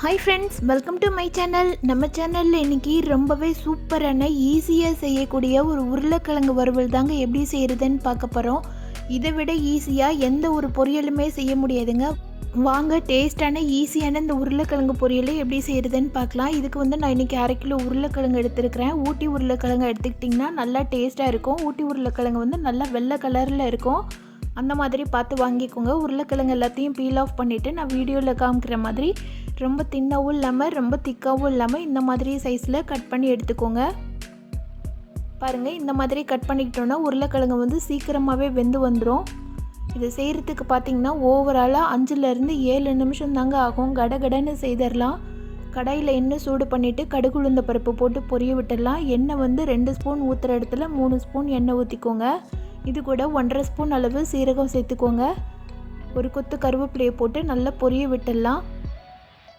Hi friends welcome to my channel நம்ம சேனலில் இன்றைக்கி ரொம்பவே சூப்பரான ஈஸியாக செய்யக்கூடிய ஒரு உருளைக்கிழங்கு வறுவல் தாங்க எப்படி செய்கிறதுன்னு பார்க்க போகிறோம் இதை விட ஈஸியாக எந்த ஒரு பொரியலுமே செய்ய முடியாதுங்க. வாங்க டேஸ்டான ஈஸியான இந்த உருளைக்கிழங்கு பொரியலை எப்படி செய்கிறதுன்னு பார்க்கலாம். இதுக்கு வந்து நான் இன்றைக்கி அரை கிலோ உருளைக்கிழங்கு எடுத்துருக்கிறேன். ஊட்டி உருளைக்கிழங்கு எடுத்துக்கிட்டிங்கன்னா நல்லா டேஸ்ட்டாக இருக்கும். ஊட்டி உருளைக்கிழங்கு வந்து நல்லா வெள்ளை கலரில் இருக்கும். அந்த மாதிரி பார்த்து வாங்கிக்கோங்க. உருளைக்கிழங்கு எல்லாத்தையும் பீல் ஆஃப் பண்ணிவிட்டு நான் வீடியோவில் காமிக்கிற மாதிரி ரொம்ப தின்னாவும் இல்லாமல் ரொம்ப திக்காகவும் இல்லாமல் இந்த மாதிரி சைஸில் கட் பண்ணி எடுத்துக்கோங்க. பாருங்கள் இந்த மாதிரி கட் பண்ணிக்கிட்டோன்னா உருளைக்கிழங்கு வந்து சீக்கிரமாகவே வெந்து வந்துடும் இது செய்கிறதுக்கு பார்த்தீங்கன்னா ஓவராலாக அஞ்சுலேருந்து ஏழு நிமிஷம் தாங்க ஆகும். கடகடன்னு செய்திடலாம் கடாயில் எண்ணெய் சூடு பண்ணிவிட்டு கடுகு உளுந்த பருப்பு போட்டு பொரிய விட்டுடலாம் எண்ணெய் வந்து ரெண்டு ஸ்பூன் ஊற்றுற இடத்துல மூணு ஸ்பூன் எண்ணெய் ஊற்றிக்கோங்க இது கூட ஒன்றரை ஸ்பூன் அளவு சீரகம் சேர்த்துக்கோங்க. ஒரு கொத்து கருவேப்பிலையை போட்டு நல்லா பொரிய விட்டுடலாம்.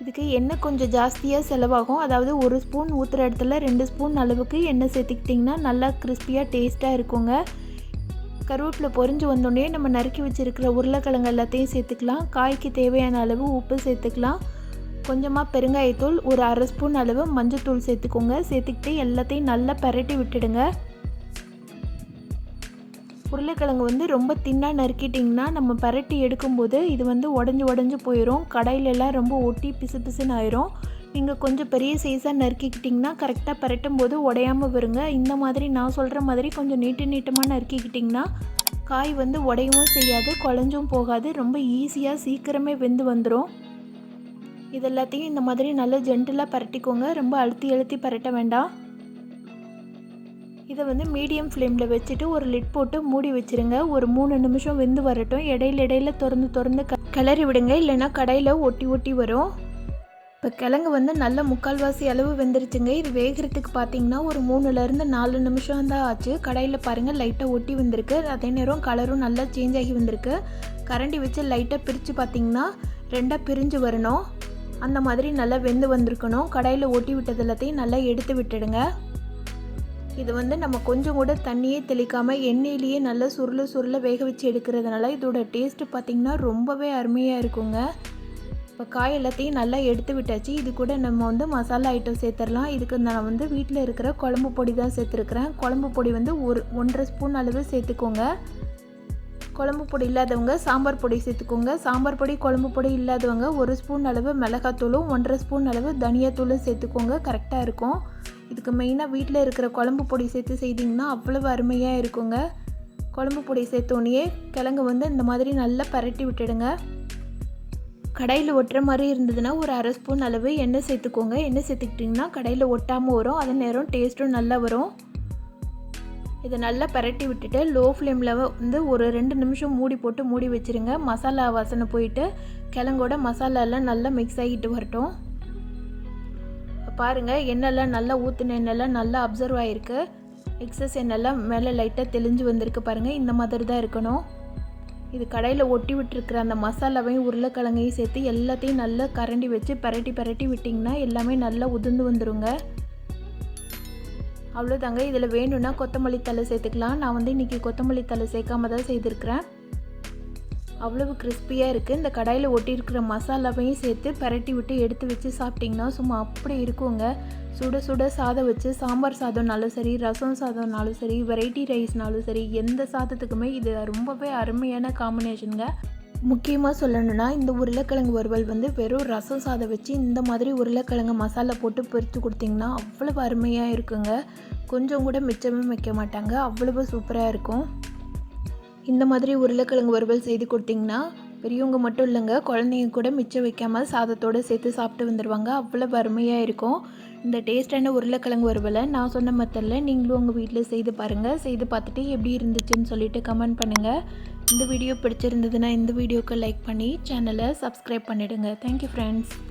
இதுக்கு எண்ணெய் கொஞ்சம் ஜாஸ்தியாக செலவாகும். அதாவது ஒரு ஸ்பூன் ஊற்றுற இடத்துல ரெண்டு ஸ்பூன் அளவுக்கு எண்ணெய் சேர்த்துக்கிட்டிங்கன்னா நல்லா கிறிஸ்பியாக டேஸ்ட்டாக இருக்குங்க. கருவேப்பிலை பொரிஞ்சு வந்தோடனே நம்ம நறுக்கி வச்சுருக்கிற உருளைக்கிழங்கு எல்லாத்தையும் சேர்த்துக்கலாம். காய்க்கு தேவையான அளவு உப்பு சேர்த்துக்கலாம். கொஞ்சமாக பெருங்காயத்தூள் ஒரு அரை ஸ்பூன் அளவு மஞ்சத்தூள் சேர்த்துக்கோங்க. சேர்த்துக்கிட்டு எல்லாத்தையும் நல்லா பரட்டி விட்டுடுங்க. உருளைக்கிழங்கு வந்து ரொம்ப தின்னாக நறுக்கிட்டிங்கன்னா நம்ம பரட்டி எடுக்கும்போது இது வந்து உடஞ்சி உடஞ்சி போயிடும் கடையிலெல்லாம் ரொம்ப ஒட்டி பிசு பிசுன்னு ஆயிரும். நீங்கள் கொஞ்சம் பெரிய சைஸாக நறுக்கிக்கிட்டிங்கன்னா கரெக்டாக பரட்டும் போது உடையாமல் வருங்க. இந்த மாதிரி நான் சொல்கிற மாதிரி கொஞ்சம் நீட்டு நீட்டமாக நறுக்கிக்கிட்டிங்கன்னா காய் வந்து உடையவும் செய்யாது குழஞ்சும் போகாது. ரொம்ப ஈஸியாக சீக்கிரமே வெந்து வந்துடும் இது எல்லாத்தையும் இந்த மாதிரி நல்லா ஜென்டிலாக பரட்டிக்கோங்க. ரொம்ப அழுத்தி அழுத்தி பரட்ட வேண்டாம். இதை வந்து மீடியம் ஃப்ளேமில் வச்சுட்டு ஒரு லிட் போட்டு மூடி வச்சுருங்க. ஒரு மூணு நிமிஷம் வெந்து வரட்டும். இடையில இடையில திறந்து திறந்து கிளறி விடுங்க. இல்லைன்னா கடையில் ஒட்டி ஒட்டி வரும். இப்போ கிழங்கு வந்து நல்ல முக்கால்வாசி அளவு வெந்துருச்சுங்க. இது வேகிறதுக்கு பார்த்தீங்கன்னா ஒரு மூணுலேருந்து நாலு நிமிஷம் தான் ஆச்சு. கடையில் பாருங்கள் லைட்டாக ஒட்டி வந்திருக்கு. அதே நேரம் கலரும் நல்லா சேஞ்ச் ஆகி வந்திருக்கு. கரண்டி வச்சு லைட்டாக பிரித்து பார்த்தீங்கன்னா ரெண்டாக பிரிஞ்சு வரணும். அந்த மாதிரி நல்லா வெந்து வந்திருக்கணும். கடையில் ஒட்டி விட்டது எல்லாத்தையும் நல்லா எடுத்து விட்டுடுங்க. இது வந்து நம்ம கொஞ்சம் கூட தண்ணியே தெளிக்காமல் எண்ணெயிலேயே நல்லா சுருள சுருள வேக வச்சு எடுக்கிறதுனால இதோட டேஸ்ட்டு பார்த்திங்கன்னா ரொம்பவே அருமையாக இருக்குங்க. இப்போ காய் எல்லாத்தையும் நல்லா எடுத்து விட்டாச்சு. இது கூட நம்ம வந்து மசாலா ஐட்டம் சேர்த்துடலாம். இதுக்கு நான் வந்து வீட்டில் இருக்கிற குழம்பு பொடி தான் சேர்த்துருக்குறேன். குழம்பு பொடி வந்து ஒரு ஒன்றரை ஸ்பூன் அளவு சேர்த்துக்கோங்க. குழம்பு பொடி இல்லாதவங்க சாம்பார் பொடி சேர்த்துக்கோங்க. சாம்பார் பொடி குழம்பு பொடி இல்லாதவங்க ஒரு ஸ்பூன் அளவு மிளகாத்தூளும் ஒன்றரை ஸ்பூன் அளவு தனியாத்தூளும் சேர்த்துக்கோங்க. கரெக்டாக இருக்கும். இதுக்கு மெயினாக வீட்டில் இருக்கிற குழம்பு பொடி சேர்த்து செய்திங்கன்னா அவ்வளவு அருமையாக இருக்குங்க. குழம்பு பொடி சேர்த்தோன்னே கிழங்கு வந்து இந்த மாதிரி நல்லா பரட்டி விட்டுடுங்க. கடையில் ஒட்டுற மாதிரி இருந்ததுன்னா ஒரு அரை ஸ்பூன் அளவு எண்ணெய் சேர்த்துக்கோங்க. எண்ணெய் சேர்த்துக்கிட்டிங்கன்னா கடையில் ஒட்டாமல் வரும். அதே நேரம் டேஸ்ட்டும் நல்லா வரும். இதை நல்லா பரட்டி விட்டுட்டு லோ ஃப்ளேமில் வந்து ஒரு ரெண்டு நிமிஷம் மூடி போட்டு மூடி வச்சுருங்க. மசாலா வாசனை போயிட்டு கிழங்கோட மசாலாலாம் நல்லா மிக்ஸ் ஆகிட்டு வரட்டும். பாருங்கள் எண்ணெய்லாம் நல்லா ஊற்றின எண்ணெய்லாம் நல்லா அப்சர்வ் ஆகிருக்கு எக்ஸஸ் எண்ணெய்லாம் மேலே லைட்டாக தெளிஞ்சு வந்திருக்கு பாருங்கள் இந்த மாதிரி தான் இருக்கணும். இது கடையில் ஒட்டி விட்டுருக்கிற அந்த மசாலாவையும் உருளைக்கிழங்கையும் சேர்த்து எல்லாத்தையும் நல்லா கரண்டி வச்சு பரட்டி பரட்டி விட்டிங்கன்னா எல்லாமே நல்லா உதிர்ந்து வந்துடுங்க அவ்வளோதாங்க இதில் வேணும்னா கொத்தமல்லி தலை சேர்த்துக்கலாம். நான் வந்து இன்றைக்கி கொத்தமல்லி தலை சேர்க்காம தான் செய்திருக்கிறேன். அவ்வளவு கிறிஸ்பியாக இருக்குது இந்த கடாயில் ஒட்டியிருக்கிற மசாலாவையும் சேர்த்து பரட்டி விட்டு எடுத்து வச்சு சாப்பிட்டிங்கன்னா சும்மா அப்படி இருக்குங்க. சுட சுட சாதம் வச்சு சாம்பார் சாதம்னாலும் சரி ரசம் சாதம்னாலும் சரி வெரைட்டி ரைஸ்னாலும் சரி எந்த சாதத்துக்குமே இது ரொம்பவே அருமையான காம்பினேஷனுங்க முக்கியமாக சொல்லணும்னா இந்த உருளைக்கிழங்கு வறுவல் வந்து வெறும் ரசம் சாதம் வச்சு இந்த மாதிரி உருளைக்கிழங்கு மசாலா போட்டு பொரித்து கொடுத்திங்கன்னா அவ்வளவு அருமையாக இருக்குங்க. கொஞ்சம் கூட மிச்சமே வைக்க மாட்டாங்க. அவ்வளவு சூப்பராக இருக்கும். இந்த மாதிரி உருளைக்கிழங்கு வறுவல் செய்து கொடுத்திங்கன்னா பெரியவங்க மட்டும் இல்லைங்க குழந்தைங்க கூட மிச்சம் வைக்காமல் சாதத்தோடு சேர்த்து சாப்பிட்டு வந்துடுவாங்க அவ்வளோ வறுமையாக இருக்கும். இந்த டேஸ்டான உருளைக்கிழங்கு வறுவலை நான் சொன்ன மெத்தடில் நீங்களும் உங்கள் வீட்டில் செய்து பாருங்கள் செய்து பார்த்துட்டு எப்படி இருந்துச்சுன்னு சொல்லிட்டு கமெண்ட் பண்ணுங்கள் இந்த வீடியோ பிடிச்சிருந்ததுன்னா இந்த வீடியோக்கு லைக் பண்ணி சேனலை சப்ஸ்கிரைப் பண்ணிவிடுங்க தேங்க்யூ ஃப்ரெண்ட்ஸ்